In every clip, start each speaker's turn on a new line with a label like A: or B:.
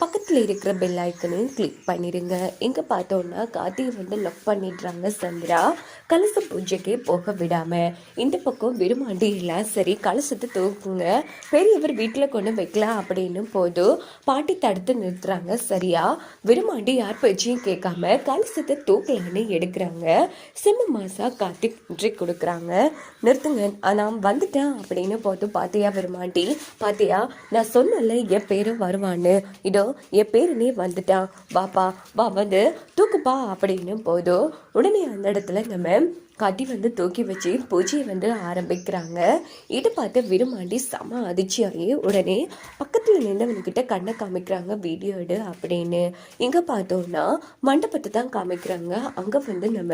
A: பக்கத்தில் இருக்கிற பெல் ஐக்கனையும் கிளிக் பண்ணிடுங்க இங்கே பார்த்தோன்னா கார்த்திகை வந்து லக் பண்ணிடுறாங்க சந்திரா. கலச பூஜைக்கே போக விடாமல் இந்த பக்கம் விரும்மாண்டி இல்லை. சரி கலசத்தை தூக்குங்க. பெரியவர் வீட்டில் கொண்டு வைக்கலாம் அப்படின்னு போதும் பாட்டி தடுத்து நிறுத்துறாங்க சரியா? விரும்பாண்டி யார் பேச்சையும் கேட்காம கலசத்தை தூக்கலான்னு எடுக்கிறாங்க. செம்ம மாசா கார்த்திக் இன்றை கொடுக்குறாங்க. நிறுத்துங்க. நான் வந்துட்டேன் அப்படின்னு போதும் பாத்தியா விரும்பாண்டி பாத்தியா நான் சொன்னல என் பேரும் வருவான்னு இதோ என் பேருனே வந்துட்டான் வாப்பா வா வந்து தூக்குப்பா அப்படின்னு போதும் உடனே அந்த இடத்துல நம்ம கட்டி வந்து தூக்கி வச்சு பூஜையை வந்து ஆரம்பிக்கிறாங்க. இதை பார்த்து விரும்மாண்டி செம அதிர்ச்சியாகி உடனே பக்கத்தில் நின்றவன்கிட்ட கண்ணை காமிக்கிறாங்க வீடியோ எடு அப்படின்னு. இங்கே பார்த்தோம்னா மண்டபத்தை தான் காமிக்கிறாங்க. அங்கே வந்து நம்ம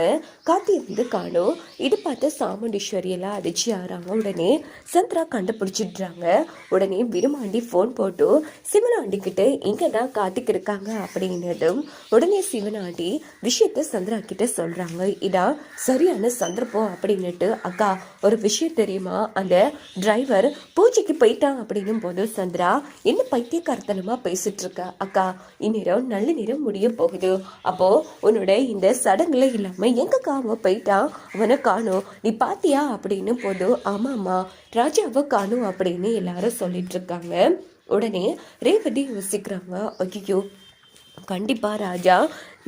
A: காத்தியை வந்து காணும். இது பார்த்து சாமுண்டீஸ்வரி எல்லாம் அதிர்ச்சி ஆகிறாங்க உடனே சந்திரா கண்டுபிடிச்சிடுறாங்க. உடனே விரும்மாண்டி ஃபோன் போட்டு சிவனாண்டி கிட்ட இங்கே தான் காத்திக்கு இருக்காங்க அப்படின்னதும் உடனே சிவனாண்டி விஷயத்தை சந்திரா கிட்ட சொல்கிறாங்க இதான் சரியான சந்தர்ப்பம் அப்படின்னுட்டு அக்கா ஒரு விஷயம் தெரியுமா? அந்த டிரைவர் பூஜைக்கு போயிட்டான் அப்படின்னும் போது சந்திரா என்ன பைத்தியக்காரத்தனமா பேசிட்டு இருக்க? அக்கா இந்நேரம் நல்ல நேரம் முடிய போகுது. அப்போ உன்னோட இந்த சடங்குல இல்லாம எங்கக்கா அவன் போயிட்டான்? அவனை காணும். நீ பாத்தியா? அப்படின்னு போது ஆமாம்மா ராஜாவை காணும் அப்படின்னு எல்லாரும் சொல்லிட்டு இருக்காங்க. உடனே ரேவதி யோசிக்கிறாங்க ஐயோ கண்டிப்பா ராஜா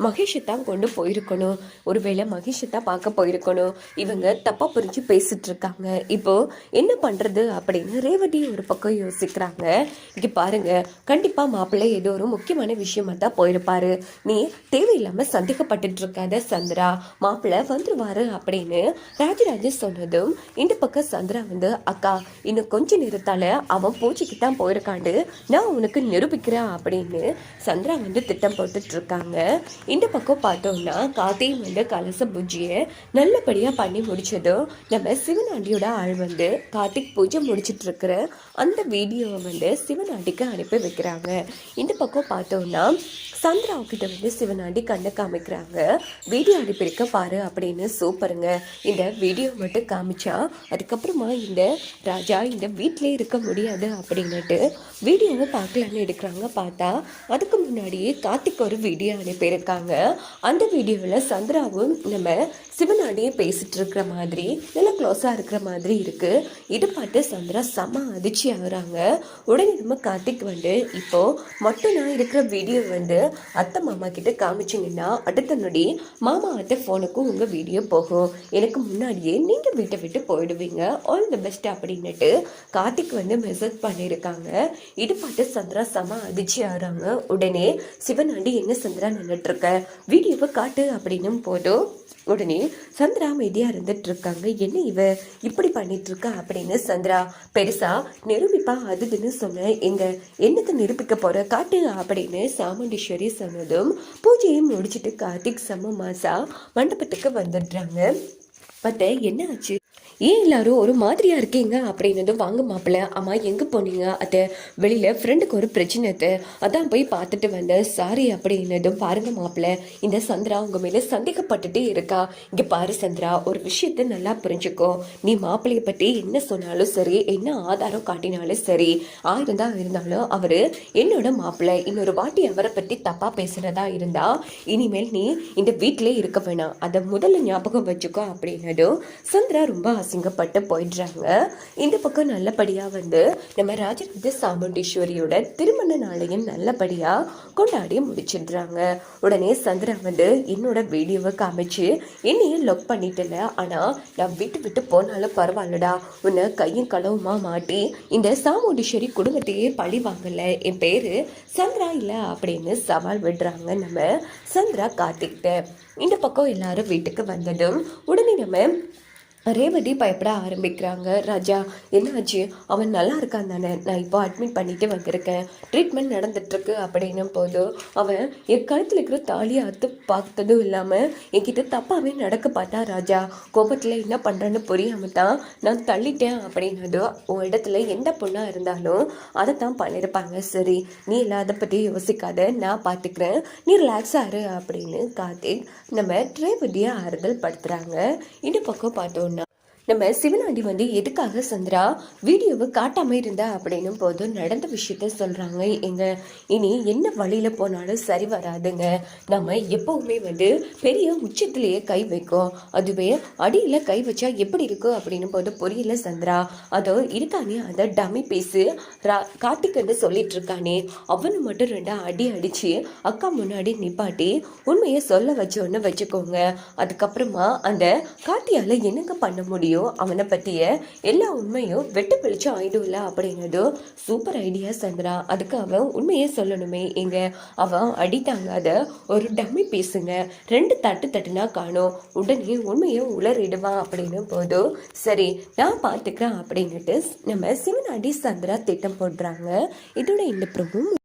A: மகேஷை தான் கொண்டு போயிருக்கணும். ஒருவேளை மகேஷை தான் பார்க்க போயிருக்கணும். இவங்க தப்பாக புரிஞ்சு பேசிட்டு இருக்காங்க இப்போ என்ன பண்ணுறது அப்படின்னு ரேவதி ஒரு பக்கம் யோசிக்கிறாங்க. இங்கே பாருங்க கண்டிப்பாக மாப்பிள்ளை ஏதோ ஒரு முக்கியமான விஷயமா தான் போயிருப்பாரு. நீ தேவையில்லாமல் சந்தேகப்பட்டுட்டு இருக்காத சந்திரா. மாப்பிள்ளை வந்துருவாரு அப்படின்னு ராஜராஜ சொன்னதும் இந்த பக்கம் சந்திரா வந்து அக்கா இன்னும் கொஞ்ச நேரத்தால் அவன் பூச்சிக்கு தான் போயிருக்காண்டு. நான் உனக்கு நிரூபிக்கிறேன் அப்படின்னு சந்திரா வந்து திட்டம் போட்டுட்டு இருக்காங்க இந்த பக்கம் பார்த்தோம்னா காத்தையும் வந்து கலச பூஜையை நல்லபடியாக பண்ணி முடிச்சதும் நம்ம சிவனாண்டியோட ஆள் வந்து கார்த்திக் பூஜை முடிச்சிட்டு இருக்கிற அந்த வீடியோவை வந்து சிவனாண்டிக்கு அனுப்பி வைக்கிறாங்க. இந்த பக்கம் பார்த்தோம்னா சந்திராவு கிட்ட வந்து சிவனாண்டி கண்ணை காமிக்கிறாங்க. வீடியோ அனுப்பியிருக்க பாரு அப்படின்னு சூப்பருங்க. இந்த வீடியோ மட்டும் காமிச்சா அதுக்கப்புறமா இந்த ராஜா இந்த வீட்டிலே இருக்க முடியாது அப்படின்னுட்டு வீடியோவை பார்க்கலான்னு எடுக்கிறாங்க. பார்த்தா அதுக்கு முன்னாடியே கார்த்திக் ஒரு வீடியோ அனுப்பியிருக்காங்க. அந்த வீடியோவில் சந்திராவும் நம்ம சிவனாடியே பேசிகிட்டு இருக்கிற மாதிரி நல்லா க்ளோஸாக இருக்கிற மாதிரி இருக்குது இது பார்த்து சந்திரா செம அதிர்ச்சி ஆகுறாங்க. உடனே நம்ம கார்த்திக் வந்து இப்போது மட்டும் நான் இருக்கிற வீடியோ வந்து அத்தை மாமா கிட்ட காமிச்சிங்கன்னா அடுத்த நொடி மாமா அத்தை ஃபோனுக்கும் உங்கள் வீடியோ போகும். எனக்கு முன்னாடியே நீங்கள் வீட்டை விட்டு போயிடுவீங்க. ஆல் தி பெஸ்ட் அப்படின்னுட்டு கார்த்திக் வந்து மெசேஜ் பண்ணியிருக்காங்க. இது பார்த்து சந்திரா செம அதிர்ச்சி ஆகுறாங்க. உடனே சிவனாண்டி என்ன சந்திரா நின்றுட்டு இருக்க. வீடியோவை காட்டு அப்படின்னும் போதும் உடனே சந்திரா அமைதியா இருந்துட்டு இருக்காங்க என்ன இவ இப்படி பண்ணிட்டு இருக்கா அப்படின்னு சந்திரா பெருசா நிரூபிப்பா அதுன்னு சொன்ன. எங்க என்னத்தை நிரூபிக்க போற? காட்டு அப்படின்னு சாமுண்டீஸ்வரி சொன்னதும் பூஜையை முடிச்சிட்டு கார்த்திக் சம மாசா மண்டபத்துக்கு வந்துடுறாங்க. பத்த என்ன ஆச்சு? ஏன் எல்லாரும் ஒரு மாதிரியா இருக்கீங்க? அப்படின்னதும் வாங்க மாப்பிள்ள அம்மா எங்க போனீங்க? அத்தை வெளியில ஃப்ரெண்டுக்கு ஒரு பிரச்சனை அத்தை. அதான் போய் பார்த்துட்டு வந்தேன். சாரி அப்படின்னதும் பாருங்க மாப்பிள்ள இந்த சந்திரா உங்க மேல சந்தேகப்பட்டுட்டே இருக்கா. இங்க பாரு சந்திரா ஒரு விஷயத்த நல்லா புரிஞ்சுக்கோ. நீ மாப்பிள்ளைய பத்தி என்ன சொன்னாலும் சரி என்ன ஆதாரம் காட்டினாலும் சரி ஆயிரம் தான் இருந்தாலும் அவரு என்னோட மாப்பிள்ளை இன்னொரு வாட்டி அவரை பத்தி தப்பா பேசுறதா இருந்தா இனிமேல் நீ இந்த வீட்டிலே இருக்க வேணாம். அதை முதல்ல ஞாபகம் வச்சுக்கோ அப்படின்னதும் சந்திரா ரொம்ப அசிங்கப்பட்டு போயிடுறாங்க. இந்த பக்கம் நல்லபடியாக வந்து நம்ம ராஜராஜ சாமுண்டீஸ்வரியோட திருமண நாளையும் நல்லபடியாக கொண்டாடி முடிச்சிடுறாங்க. உடனே சந்திரா வந்து என்னோட வீடியோவை காமிச்சு என்னையும் லொக் பண்ணிட்டல. ஆனால் நான் விட்டு விட்டு போனாலும் பரவாயில்லடா. உன்னை கையும் களவுமா மாட்டி இந்த சாமுண்டீஸ்வரி குடும்பத்தையே பழி வாங்கல. என் பேரு சந்திரா இல்லை அப்படின்னு சவால் விடுறாங்க நம்ம சந்திரா கார்த்திக்கிட்ட இந்த பக்கம் எல்லாரும் வீட்டுக்கு வந்ததும் உடனே நம்ம ரேவதி பயப்பட ஆரம்பிக்கிறாங்க. ராஜா என்னாச்சு? அவன் நல்லா இருக்கான் தானே? நான் இப்போ அட்மிட் பண்ணிட்டு வந்திருக்கேன். ட்ரீட்மெண்ட் நடந்துட்டுருக்கு அப்படின்னும் போது அவன் என் கழுத்தில் இருக்கிற தாலியை அத்து பார்த்ததும் இல்லாமல் என்கிட்ட தப்பாகவே நடக்க பார்த்தா ராஜா. கோபத்தில் என்ன பண்ணுறான்னு புரியாமல் தான் நான் தள்ளிட்டேன் அப்படின்னதோ உன் இடத்துல எந்த பொண்ணாக இருந்தாலும் அதை தான் பண்ணியிருப்பாங்க. சரி நீ எல்லாம் அதை பற்றி யோசிக்காத. நான் பார்த்துக்கிறேன் நீ ரிலாக்ஸாக இரு அப்படின்னு கார்த்திக் நம்ம ரேவதியை ஆறுதல் படுத்துகிறாங்க இந்த பக்கம் பார்த்தோன்னு நம்ம சிவனாண்டி வந்து எதுக்காக சந்திரா வீடியோவை காட்டாமல் இருந்தா அப்படின்னும் போது நடந்த விஷயத்த சொல்கிறாங்க எங்க இனி என்ன வழியில் போனாலும் சரி வராதுங்க. நம்ம எப்போவுமே வந்து பெரிய உச்சத்திலேயே கை வைக்கும். அதுவே அடியில் கை வச்சா எப்படி இருக்கும் அப்படின்னும் போது புரியல சந்திரா. அதோ இருக்கானே அந்த டம்மி பேசு கார்த்திக்னு சொல்லிட்டு இருக்கானே. அவனு மட்டும் ரெண்டா அடி அடிச்சு அக்கா முன்னாடி நிப்பாட்டி உண்மையை சொல்ல வச்சோன்னு வச்சுக்கோங்க. அதுக்கப்புறமா அந்த கார்த்தியால என்னங்க பண்ண முடியும்? அவனை பற்றிய எல்லா உண்மையும் வெட்டு வெளிச்சம் ஆயிடும்ல அப்படின்னது சூப்பர் ஐடியா சந்திரா. அதுக்கு அவன் உண்மையை சொல்லணுமே. எங்க அவன் அடி தாங்காத ஒரு டம்மி பேசுங்க ரெண்டு தட்டு தட்டுனா காணும். உடனே உண்மையை உளறிடுவான் அப்படின்னு போதும் சரி நான் பார்த்துக்கிறேன் அப்படின்னுட்டு நம்ம சிவன் அடி சந்திரா திட்டம் போடுறாங்க. இதோட இந்த பிரபு